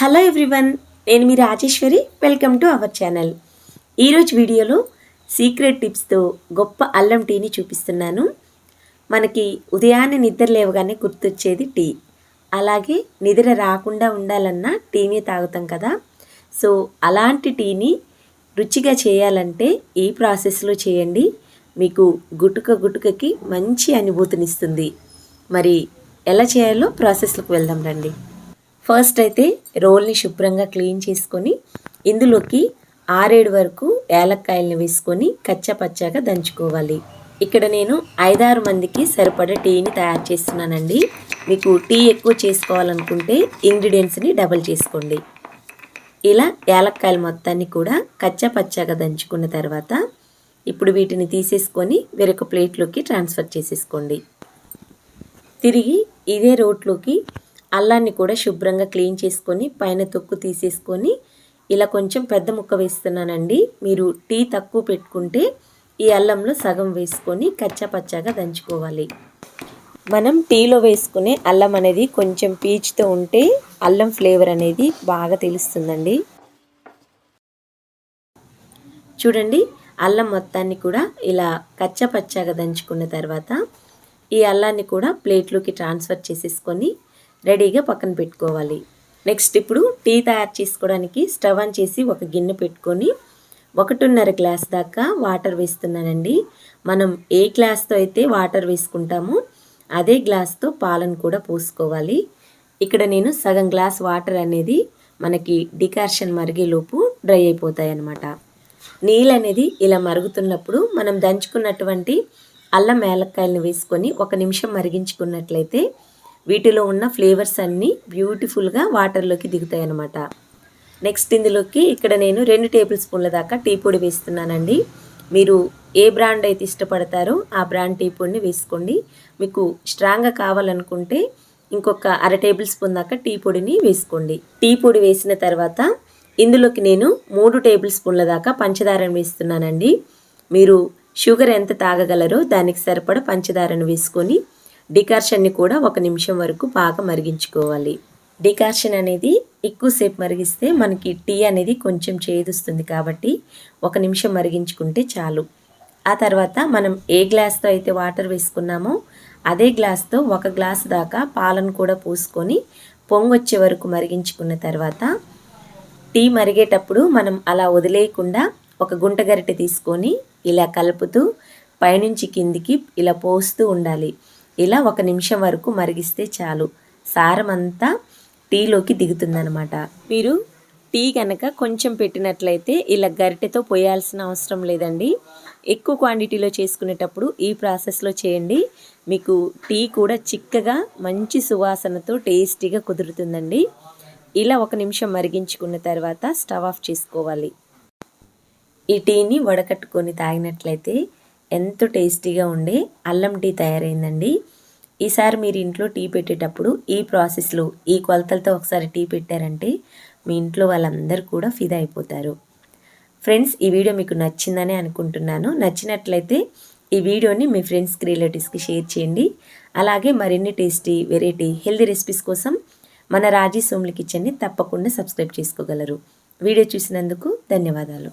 Hello everyone నేను మీ Rajeshwari. Welcome to our channel. ఈరోజు వీడియోలో సీక్రెట్ టిప్స్తో గొప్ప అల్లం టీని చూపిస్తున్నాను. మనకి ఉదయాన్నే నిద్ర లేవగానే గుర్తొచ్చేది టీ. అలాగే నిద్ర రాకుండా ఉండాలన్నా టీని తాగుతాం కదా. సో అలాంటి టీని రుచిగా చేయాలంటే ఈ ప్రాసెస్లో చేయండి? మీకు గుటుక గుటుకకి మంచి అనుభూతినిస్తుంది. మరి ఎలా చేయాలో ప్రాసెస్లోకి వెళ్దాం రండి. ఫస్ట్ అయితే రోల్ని శుభ్రంగా క్లీన్ చేసుకొని ఇందులోకి ఆరేడు వరకు ఏలక్కాయలను వేసుకొని కచ్చపచ్చగా దంచుకోవాలి. ఇక్కడ నేను ఐదారు మందికి సరిపడే టీని తయారు చేస్తున్నానండి. మీకు టీ ఎక్కువ చేసుకోవాలనుకుంటే ఇంగ్రీడియంట్స్ని డబల్ చేసుకోండి. ఇలా ఏలక్కాయలు మొత్తాన్ని కూడా కచ్చపచ్చగా దంచుకున్న తర్వాత ఇప్పుడు వీటిని తీసేసుకొని వేరొక ప్లేట్లోకి ట్రాన్స్ఫర్ చేసేసుకోండి. తిరిగి ఇదే రోట్లోకి అల్లాన్ని కూడా శుభ్రంగా క్లీన్ చేసుకొని పైన తొక్కు తీసేసుకొని ఇలా కొంచెం పెద్ద ముక్క వేస్తున్నానండి. మీరు టీ తక్కువ పెట్టుకుంటే ఈ అల్లంలో సగం వేసుకొని కచ్చపచ్చగా దంచుకోవాలి. మనం టీలో వేసుకునే అల్లం అనేది కొంచెం పీచుతో ఉంటే అల్లం ఫ్లేవర్ అనేది బాగా తెలుస్తుందండి. చూడండి అల్లం మొత్తాన్ని కూడా ఇలా కచ్చపచ్చగా దంచుకున్న తర్వాత ఈ అల్లాన్ని కూడా ప్లేట్లోకి ట్రాన్స్ఫర్ చేసేసుకొని రెడీగా పక్కన పెట్టుకోవాలి. నెక్స్ట్ ఇప్పుడు టీ తయారు చేసుకోవడానికి స్టవ్ ఆన్ చేసి ఒక గిన్నె పెట్టుకొని ఒకటిన్నర గ్లాస్ దాకా వాటర్ వేస్తున్నానండి. మనం ఏ గ్లాస్తో అయితే వాటర్ వేసుకుంటామో అదే గ్లాస్తో పాలను కూడా పోసుకోవాలి. ఇక్కడ నేను సగం గ్లాస్ వాటర్ అనేది మనకి డికార్షన్ మరిగేలోపు డ్రై అయిపోతాయి అన్నమాట నీళ్ళు అనేది ఇలా మరుగుతున్నప్పుడు మనం దంచుకున్నటువంటి అల్లం ఏలక్కాయలను వేసుకొని ఒక నిమిషం మరిగించుకున్నట్లయితే వీటిలో ఉన్న ఫ్లేవర్స్ అన్నీ బ్యూటిఫుల్గా వాటర్లోకి దిగుతాయి అన్నమాట నెక్స్ట్ ఇందులోకి ఇక్కడ నేను రెండు టేబుల్ స్పూన్ల దాకా టీ పొడి వేస్తున్నానండి. మీరు ఏ బ్రాండ్ అయితే ఇష్టపడతారో ఆ బ్రాండ్ టీ పొడిని వేసుకోండి. మీకు స్ట్రాంగ్గా కావాలనుకుంటే ఇంకొక అర టేబుల్ స్పూన్ దాకా టీ పొడిని వేసుకోండి. టీ పొడి వేసిన తర్వాత ఇందులోకి నేను మూడు టేబుల్ స్పూన్ల దాకా పంచదారను వేస్తున్నానండి. మీరు షుగర్ ఎంత తాగగలరో దానికి సరిపడ పంచదారను వేసుకొని డికార్షన్ని కూడా ఒక నిమిషం వరకు బాగా మరిగించుకోవాలి. డికార్షన్ అనేది ఎక్కువసేపు మరిగిస్తే మనకి టీ అనేది కొంచెం చేదుస్తుంది కాబట్టి ఒక నిమిషం మరిగించుకుంటే చాలు. ఆ తర్వాత మనం ఏ గ్లాస్తో అయితే వాటర్ వేసుకున్నామో అదే గ్లాస్తో ఒక గ్లాస్ దాకా పాలను కూడా పోసుకొని పొంగొచ్చే వరకు మరిగించుకున్న తర్వాత టీ మరిగేటప్పుడు మనం అలా వదిలేయకుండా ఒక గుంట గరిటె తీసుకొని ఇలా కలుపుతూ పైనుంచి కిందికి ఇలా పోస్తూ ఉండాలి. ఇలా ఒక నిమిషం వరకు మరిగిస్తే చాలు. సారం అంతా టీలోకి దిగుతుందనమాట మీరు టీ కనుక కొంచెం పెట్టినట్లయితే ఇలా గరిటెతో పోయాల్సిన అవసరం లేదండి. ఎక్కువ క్వాంటిటీలో చేసుకునేటప్పుడు ఈ ప్రాసెస్లో చేయండి. మీకు టీ కూడా చిక్కగా మంచి సువాసనతో టేస్టీగా కుదురుతుందండి. ఇలా ఒక నిమిషం మరిగించుకున్న తర్వాత స్టవ్ ఆఫ్ చేసుకోవాలి. ఈ టీని వడకట్టుకొని తాగినట్లయితే ఎంతో టేస్టీగా ఉండే అల్లం టీ తయారైందండి. ఈసారి మీరు ఇంట్లో టీ పెట్టేటప్పుడు ఈ ప్రాసెస్లో ఈ కొలతలతో ఒకసారి టీ పెట్టారంటే మీ ఇంట్లో వాళ్ళందరూ కూడా ఫిదా అయిపోతారు. ఫ్రెండ్స్ ఈ వీడియో మీకు నచ్చిందని అనుకుంటున్నాను. నచ్చినట్లయితే ఈ వీడియోని మీ ఫ్రెండ్స్కి రిలేటివ్స్కి షేర్ చేయండి. అలాగే మరిన్ని టేస్టీ వెరైటీ హెల్దీ రెసిపీస్ కోసం మన రాజీ సోమ్లి కిచెన్ని తప్పకుండా సబ్స్క్రైబ్ చేసుకోగలరు. వీడియో చూసినందుకు ధన్యవాదాలు.